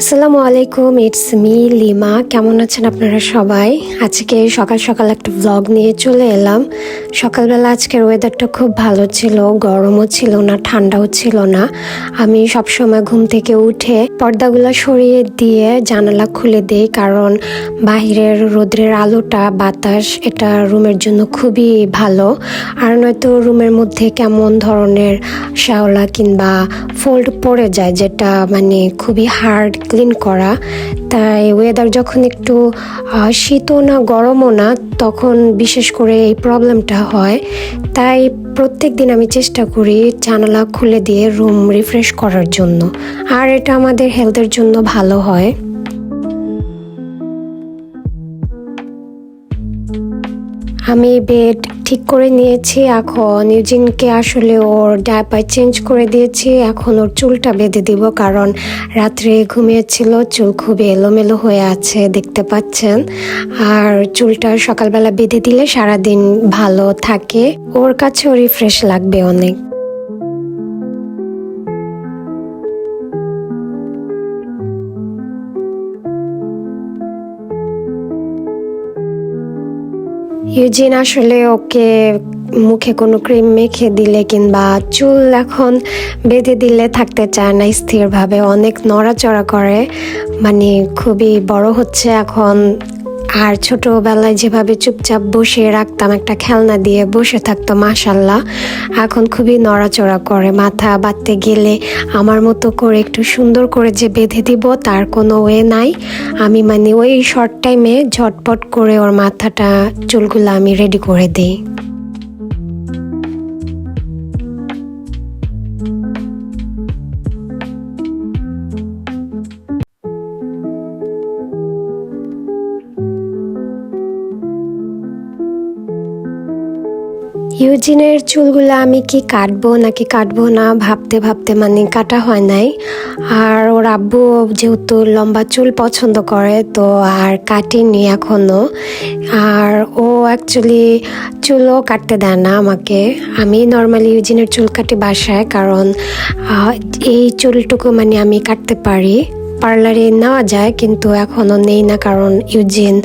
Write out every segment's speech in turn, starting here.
আসসালামু আলাইকুম it's me lima. কেমন আছেন আপনারা সবাই? আজকে সকাল সকাল একটা ব্লগ নিয়ে চলে এলাম। সকালবেলা আজকের ওয়েদারটা খুব ভালো ছিল, গরমও ছিল না, ঠান্ডাও ছিল না। আমি সবসময় ঘুম থেকে উঠে পর্দাগুলো সরিয়ে দিয়ে জানালা খুলে দিই, কারণ বাহিরের রোদ্রের আলোটা, বাতাস, এটা রুমের জন্য খুবই ভালো। আর নয়তো রুমের মধ্যে কেমন ধরনের শ্যাওলা কিংবা ফোল্ড পড়ে যায়, যেটা মানে খুবই হার্ড ক্লিন করা। তাই ওয়েদার যখন একটু শীতও না, গরমও না, তখন বিশেষ করে এই প্রবলেমটা হয়। তাই প্রত্যেক দিন আমি চেষ্টা করি জানালা খুলে দিয়ে রুম রিফ্রেশ করার জন্য। আর এটা আমাদের হেলথের জন্য ভালো হয়। আমি বেড ঠিক করে নিয়েছি। এখন ইউজিনকে আসলে ওর ডায়াপার চেঞ্জ করে দিয়েছি। এখন ওর চুলটা বেঁধে দিব কারণ রাত্রে ঘুমিয়েছিল, চুল খুবই এলোমেলো হয়ে আছে, দেখতে পাচ্ছেন। আর চুলটা সকালবেলা বেঁধে দিলে সারাদিন ভালো থাকে। ওর কাছেও রিফ্রেশ লাগবে অনেক। ইউজিন আসলে ওকে মুখে কোনো ক্রিম মেখে দিলে কিংবা চুল এখন বেঁধে দিলে থাকতে চায় না স্থিরভাবে, অনেক নড়াচড়া করে। মানে খুবই বড় হচ্ছে এখন। আর ছোটবেলায় যেভাবে চুপচাপ বসে রাখতাম, একটা খেলনা দিয়ে বসে থাকতো মাসাল্লাহ এখন খুবই নড়াচড়া করে, মাথা বাঁধতে গেলে আমার মতো করে একটু সুন্দর করে যে বেঁধে দিব, তার কোনো ওয়ে নাই। আমি মানে ওই শর্ট টাইমে ঝটপট করে ওর মাথাটা, চুলগুলো আমি রেডি করে দিই। ইউজিনের চুলগুলো আমি কি কাটবো নাকি কাটবো না ভাবতে ভাবতে মানে কাটা হয় নাই। আর ওর আব্বু যেহেতু লম্বা চুল পছন্দ করে, তো আর কাটিনি এখনও আর ও অ্যাকচুয়ালি চুলও কাটতে দেয় না আমাকে। আমি নর্মালি ইউজিনের চুল কাটি বাসায়, কারণ এই চুলটুকু মানে আমি কাটতে পারি। পার্লারে নেওয়া যায় কিন্তু এখনও নেই না কারণ ইউজিন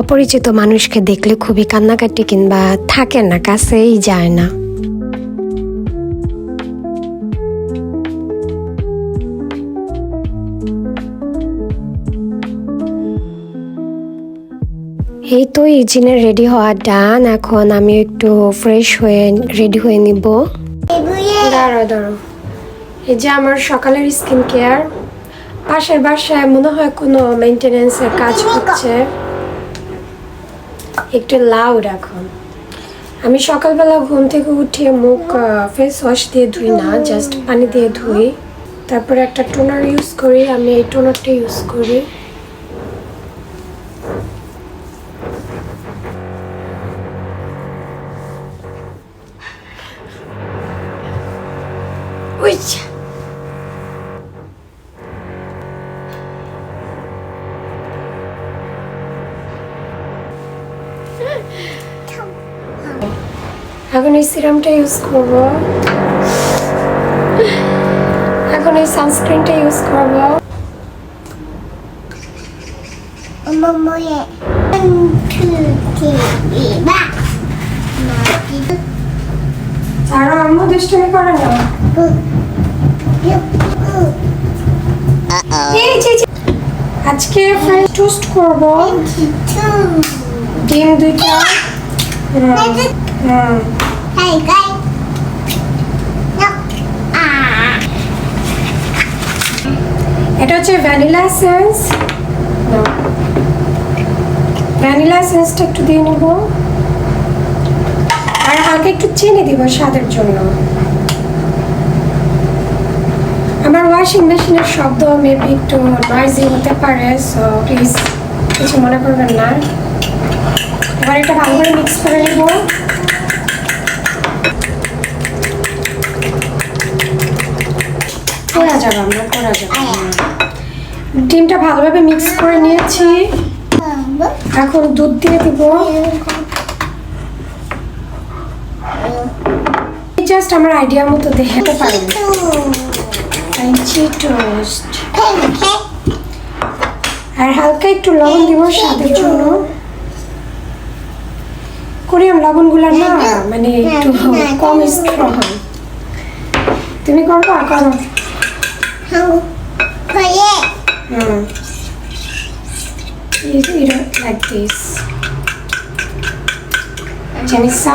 অপরিচিত মানুষকে দেখলে খুবই কান্নাকাটি কিংবা থাকে না কাছেই যায় না। এই তো ইউজিনের রেডি হওয়া ডান এখন আমি একটু ফ্রেশ হয়ে রেডি হয়ে নিব। দাঁড়ো দাঁড়ো এই যে আমার সকালের স্কিন কেয়ার। পাশের বাসায় মনে হয় কোনো মেনটেনেন্সের কাজ হচ্ছে। একটু লাউ এখন। আমি সকালবেলা ঘুম থেকে উঠে মুখ ফেস ওয়াশ দিয়ে ধুই না জাস্ট পানি দিয়ে ধুই। তারপরে একটা টোনার ইউজ করি, আমি এই টোনারটা ইউজ করি। ক্রিমটা ইউজ করব। এখন এই সানস্ক্রিনটা ইউজ করব। আম্মু করে না আজকে ফ্রেঞ্চ টোস্ট করব। ডিম দুইটা। হুম হুম হ্যাঁ। এটা হচ্ছে ভ্যানিলা এসেন্স ভ্যানিলা এসেন্সটা একটু দিয়ে নেব। আর হালকা একটু চিনি দিব স্বাদের জন্য। আমার ওয়াশিং মেশিনের শব্দ মেবি একটু নয়েজি হতে পারে সো প্লিজ কিছু মনে করবেন না। এবার এটা ভালো করে মিক্স করে নেব। করা যাবে, আমরা করা যাবে। ডিমটা ভালোভাবে মিক্স করে নিয়েছি। এখন দুধ দিয়ে দিব। জাস্ট আমার আইডিয়া মতো দেখতে পারেন। আর হালকা একটু লবণ দিব স্বাদের জন্য। কোরিয়ান লবণগুলো না মানে একটু কম স্ট্রং তুমি করবা? করো। হুম You eat it like this. জানিসা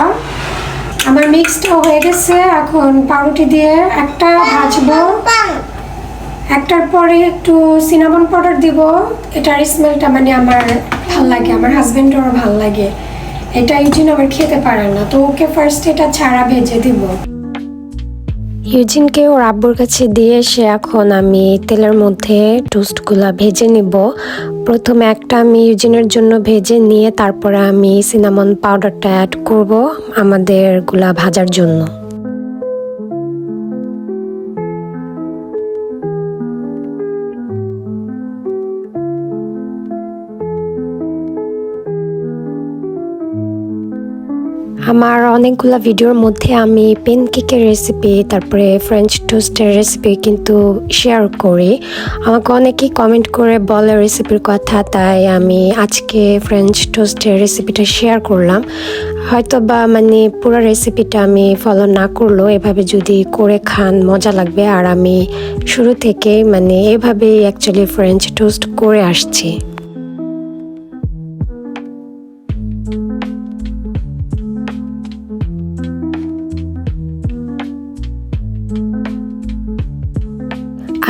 আমার মিক্সটা হয়ে গেছে এখন পাউরুটি দিয়ে একটা ভাজবো। একটার পরে একটু সিনামন পাউডার দিব। এটার স্মেলটা মানে আমার ভালো লাগে আমার হাজবেন্ডেরও ভালো লাগে। এটা ইউজিন আবার খেতে পারে না তো ওকে ফার্স্ট এটা ছাড়া ভেজে দিব। ইউজিনকে ওর আব্বুর কাছে দিয়ে এসে এখন আমি তেলের মধ্যে টোস্টগুলো ভেজে নিব। প্রথমে একটা আমি ইউজিনের জন্য ভেজে নিয়ে তারপরে আমি সিনামন পাউডারটা অ্যাড করব আমাদেরগুলা ভাজার জন্য। আমার অনেকগুলো ভিডিওর মধ্যে আমি পেনকেকের রেসিপি তারপরে ফ্রেঞ্চ টোস্টের রেসিপি কিন্তু শেয়ার করি। আমাকে অনেকেই কমেন্ট করে বলে রেসিপির কথা, তাই আমি আজকে ফ্রেঞ্চ টোস্টের রেসিপিটা শেয়ার করলাম। হয়তো বা মানে পুরো রেসিপিটা আমি ফলো না করলেও এভাবে যদি করে খান, মজা লাগবে। আর আমি শুরু থেকে মানে এভাবেই অ্যাকচুয়ালি ফ্রেঞ্চ টোস্ট করে আসছি।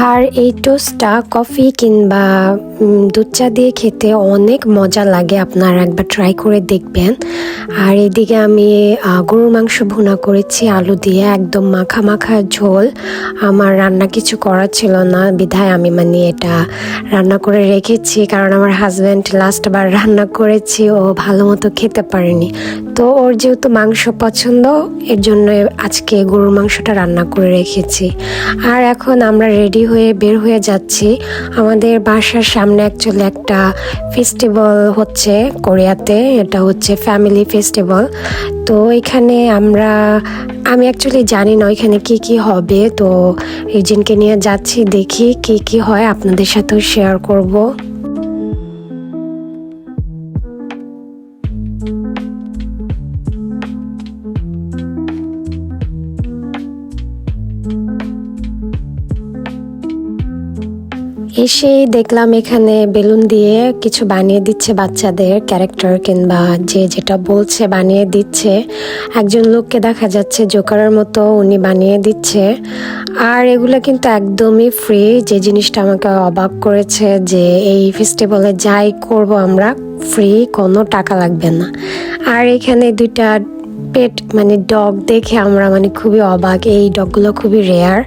আর এই টোস্টটা কফি কিংবা দুধ চা দিয়ে খেতে অনেক মজা লাগে। আপনারা একবার ট্রাই করে দেখবেন। আর এদিকে আমি গরুর মাংস ভুনা করেছি, আলু দিয়ে একদম মাখা মাখা ঝোল। আমার রান্না কিছু করা ছিল না, বিধায় আমি মানে এটা রান্না করে রেখেছি। কারণ আমার হাজব্যান্ড লাস্টবার রান্না করেছি, ও ভালো মতো খেতে পারেনি। তো ওর যেহেতু মাংস পছন্দ, এর জন্য আজকে গরুর মাংসটা রান্না করে রেখেছি। আর এখন আমরা রেডি হয়ে বের হয়ে যাচ্ছি। আমাদের বাসার সামনে অ্যাকচুয়ালি একটা ফেস্টিভ্যাল হচ্ছে কোরিয়াতে, এটা হচ্ছে ফ্যামিলি ফেস্টিভ্যাল তো এখানে আমরা, আমি অ্যাকচুয়ালি জানি না ওইখানে কি কি হবে। তো এজেন্টকে নিয়ে যাচ্ছি, দেখি কি কি হয়, আপনাদের সাথেও শেয়ার করব। এসেই দেখলাম এখানে বেলুন দিয়ে কিছু বানিয়ে দিচ্ছে বাচ্চাদের ক্যারেক্টার কিংবা যে যেটা বলছে বানিয়ে দিচ্ছে। একজন লোককে দেখা যাচ্ছে জোকারের মতো উনি বানিয়ে দিচ্ছে। আর এগুলো কিন্তু একদমই ফ্রি যে জিনিসটা আমাকে অবাক করেছে যে এই ফেস্টিভ্যালে যাই করব আমরা ফ্রি কোনো টাকা লাগবে না। আর এখানে দুইটা পেট মানে ডগ দেখে আমরা মানে খুবই অবাক। এই ডগগুলো খুবই রেয়ার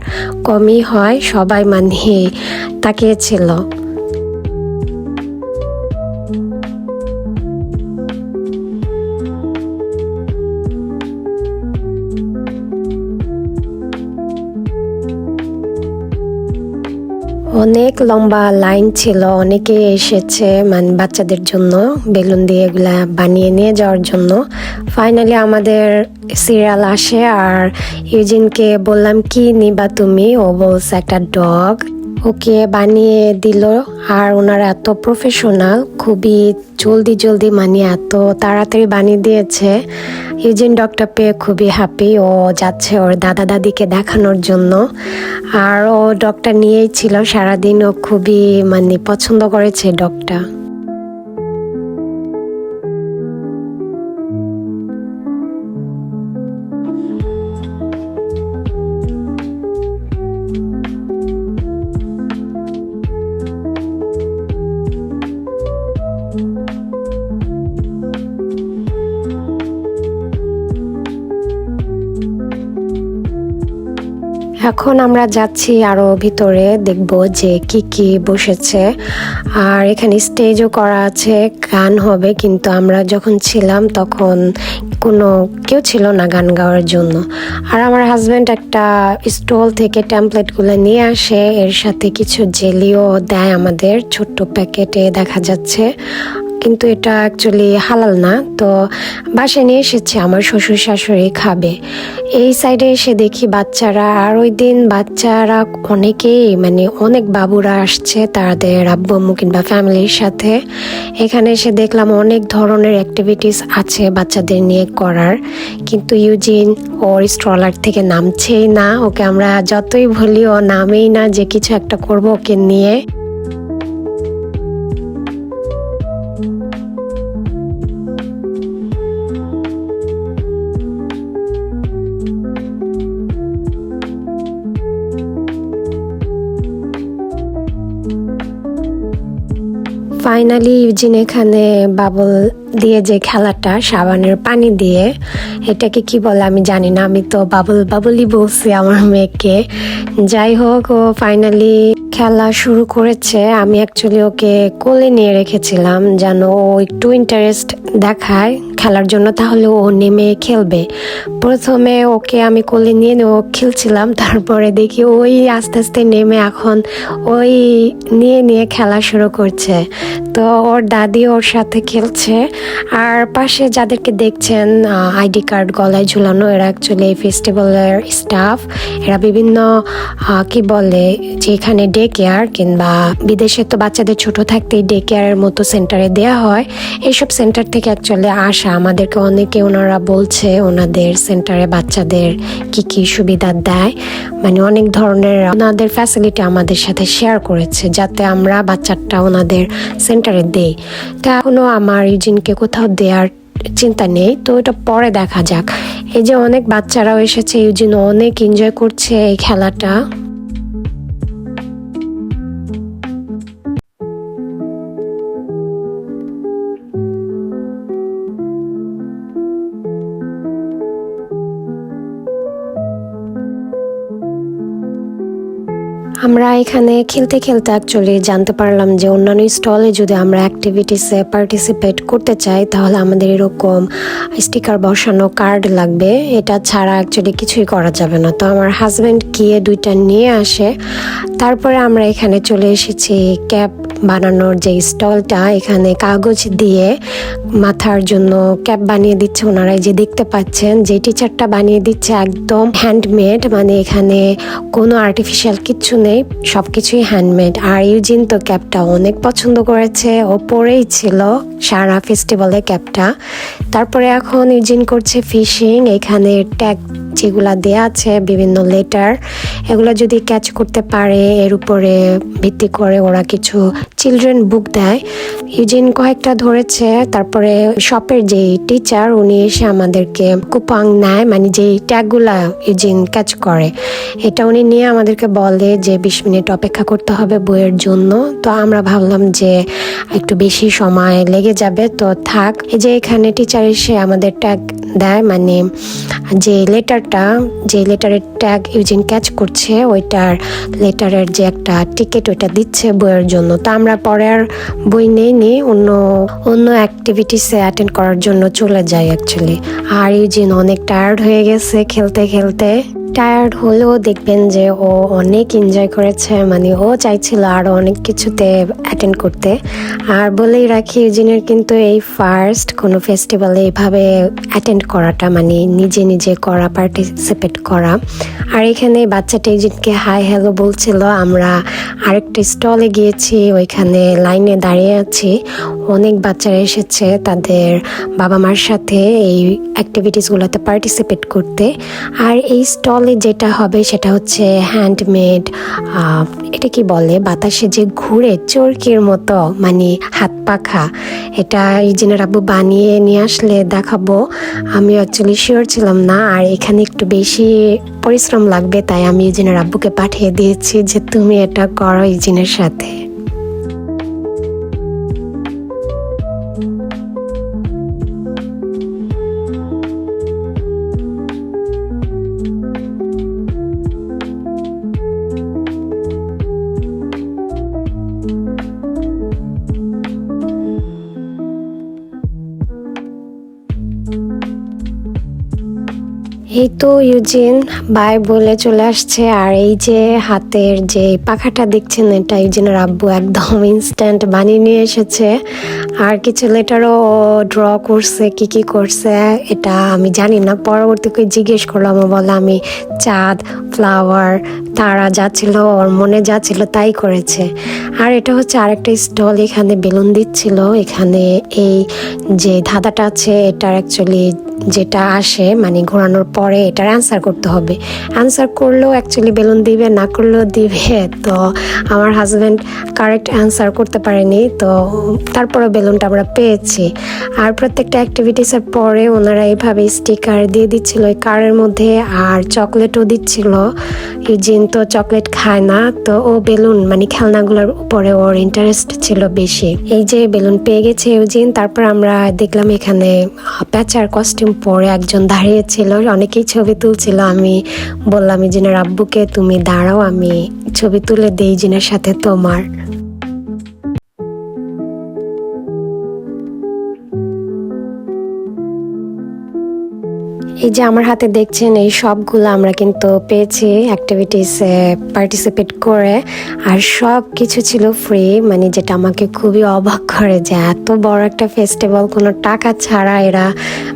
কমই হয়, সবাই মানে তাকিয়েছিল লম্বা লাইন ছিল, অনেকে এসেছে মানে বাচ্চাদের জন্য বেলুন দিয়ে এগুলা বানিয়ে নিয়ে যাওয়ার জন্য। ফাইনালি আমাদের সিরিয়াল আসে আর ইউজিনকে বললাম, কি নিবা তুমি? ও বলছে, একটা ডগ ওকে বানিয়ে দিল। আর ওনারা এত প্রফেশনাল খুবই জলদি জলদি মানে এত তাড়াতাড়ি বানিয়ে দিয়েছে। ইউজিন ডগটা পেয়ে খুবই হ্যাপি ও যাচ্ছে ওর দাদা দাদিকে দেখানোর জন্য। আর ও ডগটা নিয়েই ছিল, সারাদিন ও খুবই মানে পছন্দ করেছে ডগটা এখন আমরা যাচ্ছি আরও ভিতরে, দেখব যে কি কি বসেছে। আর এখানে স্টেজও করা আছে, গান হবে, কিন্তু আমরা যখন ছিলাম তখন কোনো, কেউ ছিল না গান গাওয়ার জন্য। আর আমার হাজব্যান্ড একটা স্টল থেকে ট্যাম্পলেটগুলো নিয়ে আসে, এর সাথে কিছু জেলিও দেয় আমাদের, ছোট্ট প্যাকেটে দেখা যাচ্ছে। কিন্তু এটা অ্যাকচুয়ালি হালাল না। তো বাসায় নিয়ে এসেছে, আমার শ্বশুর শাশুড়ি খাবে। এই সাইডে এসে দেখি বাচ্চারা, আর ওই দিন বাচ্চারা অনেকেই মানে অনেক বাবুরা আসছে তাদের আব্বু কিংবা ফ্যামিলির সাথে। এখানে এসে দেখলাম অনেক ধরনের অ্যাক্টিভিটিস আছে বাচ্চাদের নিয়ে করার। কিন্তু ইউজিন ওর স্ট্রলার থেকে নামছেই না। ওকে আমরা যতই বলি, ও নামেই না যে কিছু একটা করব ওকে নিয়ে। ফাইনালি ইউজিন এখানে বাবল দিয়ে যে খেলাটা, সাবানের পানি দিয়ে, এটাকে কি বলে আমি জানি না, আমি তো বাবল বাবলই বলছি আমার মেয়েকে। যাই হোক, ও ফাইনালি খেলা শুরু করেছে। আমি অ্যাকচুয়ালি ওকে কোলে নিয়ে রেখেছিলাম যেন ও একটু ইন্টারেস্ট দেখায় খেলার জন্য, তাহলে ও নেমে খেলবে। প্রথমে ওকে আমি কোলে নিয়ে ও খেলছিলাম, তারপরে দেখি ওই আস্তে আস্তে নেমে এখন ওই নিয়ে নিয়ে খেলা শুরু করছে। তো ওর দাদি ওর সাথে খেলছে। আর পাশে যাদেরকে দেখছেন আইডি কার্ড গলায় ঝুলানো, এরা অ্যাকচুয়ালি এই ফেস্টিভ্যালের স্টাফ এরা বিভিন্ন কি বলে, যে এখানে ডে কেয়ার কিংবা বিদেশে তো বাচ্চাদের ছোট থাকতেই ডে কেয়ারের মতো সেন্টারে দেওয়া হয়। এইসব সেন্টার থেকে অ্যাকচুয়ালি আসা, আমাদেরকে অনেকে ওনারা বলছে ওনাদের সেন্টারে বাচ্চাদের কি কি সুবিধা দেয়। মানে অনেক ধরনের, ওনাদের ফ্যাসিলিটি আমাদের সাথে শেয়ার করেছে, যাতে আমরা বাচ্চাটা ওনাদের সেন্টারে দেই। তা এখনও আমার ইউজিনকে কোথাও দেওয়ার চিন্তা নেই, তো এটা পরে দেখা যাক। এই যে অনেক বাচ্চারাও এসেছে ইউজিন অনেক এনজয় করছে এই খেলাটা। আমরা এখানে খেলতে খেলতে অ্যাকচুয়ালি জানতে পারলাম যে অন্যান্য স্টলে যদি আমরা অ্যাক্টিভিটিসে পার্টিসিপেট করতে চাই, তাহলে আমাদের এরকম স্টিকার বসানো কার্ড লাগবে। এটা ছাড়া অ্যাকচুয়ালি কিছুই করা যাবে না। তো আমার হাজব্যান্ড গিয়ে দুইটা নিয়ে আসে। তারপরে আমরা এখানে চলে এসেছি ক্যাপ বানানোর যে স্টলটা, এখানে কাগজ দিয়ে মাথার জন্য ক্যাপ বানিয়ে দিচ্ছে। ওনারা যে দেখতে পাচ্ছেন যে টিচারটা বানিয়ে দিচ্ছে একদম হ্যান্ডমেড মানে এখানে কোনো আর্টিফিশিয়াল কিচ্ছু নেই সব কিছুই হ্যান্ডমেড আর ইউজিন তো ক্যাপটা অনেক পছন্দ করেছে ও পরেই ছিল সারা ফেস্টিভ্যালে ক্যাপটা। তারপরে এখন ইউজিন করছে ফিশিং, এখানে ট্যাগ যেগুলা দেয়া আছে, বিভিন্ন লেটার এগুলো যদি ক্যাচ করতে পারে, এর উপরে ভিত্তি করে ওরা কিছু চিলড্রেন বুক দেয়। ইউজিন কয়েকটা ধরেছে, তারপরে শপের যে টিচার উনি এসে আমাদেরকে কুপাং নেয় মানে যেই ট্যাগগুলা ইউজিন ক্যাচ করে। এটা উনি নিয়ে আমাদেরকে বলে যে, বিশ মিনিট অপেক্ষা করতে হবে বইয়ের জন্য। তো আমরা ভাবলাম যে, একটু বেশি সময় লেগে যাবে। তো থাক, এই যে এখানে টিচার এসে আমাদের ট্যাগ দেয় মানে যে লেটারটা যে লেটারের ট্যাগ ইউজিন ক্যাচ করছে, ওইটার লেটারের যে একটা টিকিট ওইটা দিচ্ছে বইয়ের জন্য। তো আমরা পরে আর বই নেই নি অন্য অন্য অ্যাক্টিভিটিসে অ্যাটেন্ড করার জন্য চলে যাই অ্যাকচুয়ালি আর এই যে অনেক টায়ার্ড হয়ে গেছে খেলতে খেলতে। টায়ার্ড হলেও দেখবেন যে ও অনেক এনজয় করেছে মানে ও চাইছিল আরও অনেক কিছুতে অ্যাটেন্ড করতে। আর বলেই রাখি ইউজিনের কিন্তু এই ফার্স্ট কোনো ফেস্টিভ্যালে এইভাবে অ্যাটেন্ড করাটা মানে নিজে নিজে করা পার্টিসিপেট করা। আর এখানে বাচ্চাটা ইউজিনকে হাই হ্যালো বলছিল, আমরা আরেকটা স্টলে গিয়েছি, ওইখানে লাইনে দাঁড়িয়ে আছি। অনেক বাচ্চারা এসেছে তাদের বাবা মার সাথে এই অ্যাক্টিভিটিসগুলোতে পার্টিসিপেট করতে। আর এই স্টলে যেটা হবে সেটা হচ্ছে হ্যান্ডমেড এটা কি বলে? বাতাসে যে ঘুরে চরকির মতো মানে হাত পাখা। এটা ইজিনের আব্বু বানিয়ে নিয়ে আসলে দেখাবো। আমি অ্যাকচুয়ালি শিওর ছিলাম না, আর এখানে একটু বেশি পরিশ্রম লাগবে, তাই আমি ইজিনের আব্বুকে পাঠিয়ে দিয়েছি যে তুমি এটা করো ইজিনের সাথে। এই তো ইউজিন, বাই বলে চলে আসছে। আর এই যে হাতের যে পাখাটা দেখছেন, এটা ইউজিনের আব্বু একদম ইনস্ট্যান্ট বানিয়ে নিয়ে এসেছে। আর কিছু লেটারও ড্র করছে, কি কি করছে, এটা আমি জানি না। পরবর্তী করে জিজ্ঞেস করলাম বলে, আমি চাঁদ ফ্লাওয়ার তারা যা ছিল, ওর মনে যা ছিল, তাই করেছে। আর এটা হচ্ছে আরেকটা স্টল এখানে বেলুন দিচ্ছিল। এখানে এই যে ধাঁধাটা আছে, এটার অ্যাকচুয়ালি যেটা আসে মানে ঘোরানোর পরে এটার অ্যান্সার করতে হবে। অ্যান্সার করলেও অ্যাকচুয়ালি বেলুন দিবে, না করলেও দিবে, তো আমার হাজব্যান্ড কারেক্ট অ্যান্সার করতে পারেনি, তো তারপরে বেলুনটা আমরা পেয়েছি। আর প্রত্যেকটা অ্যাক্টিভিটিসের পরে ওনারা এইভাবে স্টিকার দিয়ে দিচ্ছিল ওই কারের মধ্যে, আর চকলেটও দিচ্ছিল। ইউজিন তো চকলেট খায় না, তো ও বেলুন মানে খেলনাগুলোর উপরে ওর ইন্টারেস্ট ছিল বেশি। এই যে বেলুন পেয়ে গেছে ইউজিন, তারপর আমরা দেখলাম এখানে প্যাচার কস্টিউম পরে একজন দাঁড়িয়েছিল, অনেকেই ছবি তুলছিল। আমি বললাম জিনের আব্বুকে তুমি দাঁড়াও, আমি ছবি তুলে দিই জিনের সাথে তোমার। এই যে আমার হাতে দেখছেন, এই সবগুলো আমরা কিন্তু পেয়েছি অ্যাক্টিভিটিসে পার্টিসিপেট করে। আর সব কিছু ছিল ফ্রি মানে যেটা আমাকে খুবই অবাক করে যে এত বড় একটা ফেস্টিভ্যাল কোনো টাকা ছাড়া এরা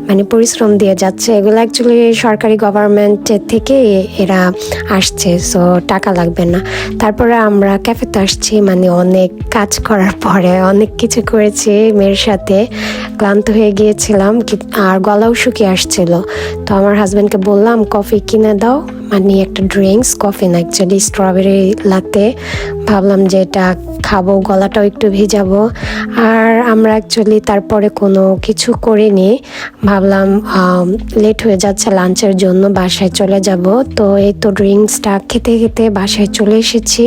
মানে পরিশ্রম দিয়ে যাচ্ছে। এগুলো অ্যাকচুয়ালি সরকারি গভর্নমেন্টের থেকে এরা আসছে সো টাকা লাগবে না। তারপরে আমরা ক্যাফেতে আসছি মানে অনেক কাজ করার পরে, অনেক কিছু করেছি মেয়ের সাথে। ক্লান্ত হয়ে গিয়েছিলাম আর গলাও শুকিয়ে আসছিল। তো আমার হাজব্যান্ডকে বললাম কফি কিনে দাও। মানে একটা ড্রিঙ্কস কফি না অ্যাকচুয়ালি স্ট্রবেরি লাতে ভাবলাম যে এটা খাব, গলাটাও একটু ভিজাবো। আর আমরা অ্যাকচুয়ালি তারপরে কোনো কিছু করিনি। ভাবলাম লেট হয়ে যাচ্ছে লাঞ্চের জন্য, বাসায় চলে যাব। তো এই তো ড্রিঙ্কসটা খেতে খেতে বাসায় চলে এসেছি।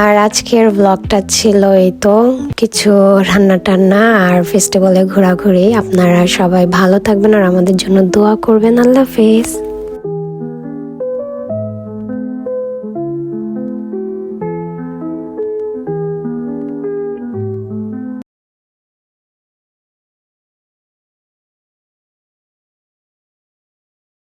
আর আজকের ব্লগটা ছিল এই তো কিছু রান্না টান্না আর ফেস্টিভ্যালে ঘোরাঘুরি। আপনারা সবাই ভালো থাকবেন আর আমাদের জন্য দোয়া করবেন। আল্লাহ হাফেজ।